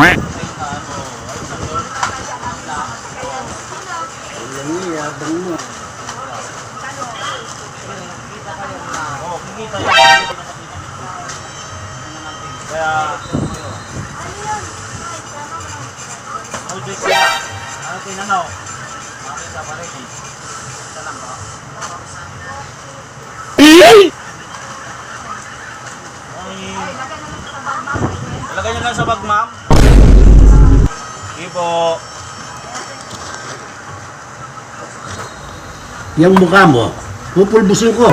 Kaya Audio siya Ano tinanaw? Makita pa rin eh Isa lang ba? Ay Lagay niyo lang sa bag ma'am Sige po. Yung mukha mo, pupulbusin ko.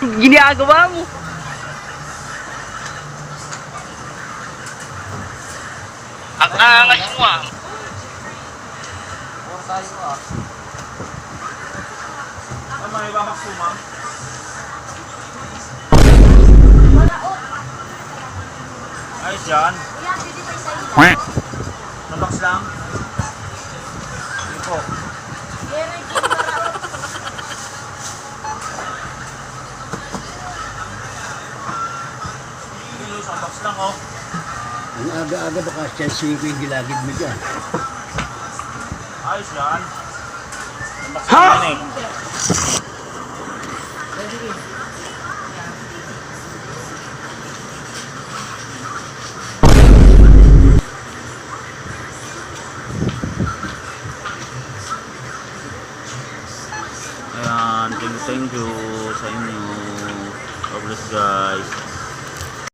Ginagawa mo. Ang angas mo ah. Ano may bamak po, Ayos yan. Nabox lang. Sige po. Sige, isang box lang oh. Ang aga-aga baka siya ko yung gilagid mo dyan. Ayos yan. Nabox lang yan eh. Thank you, thank you sa inyo. God bless guys.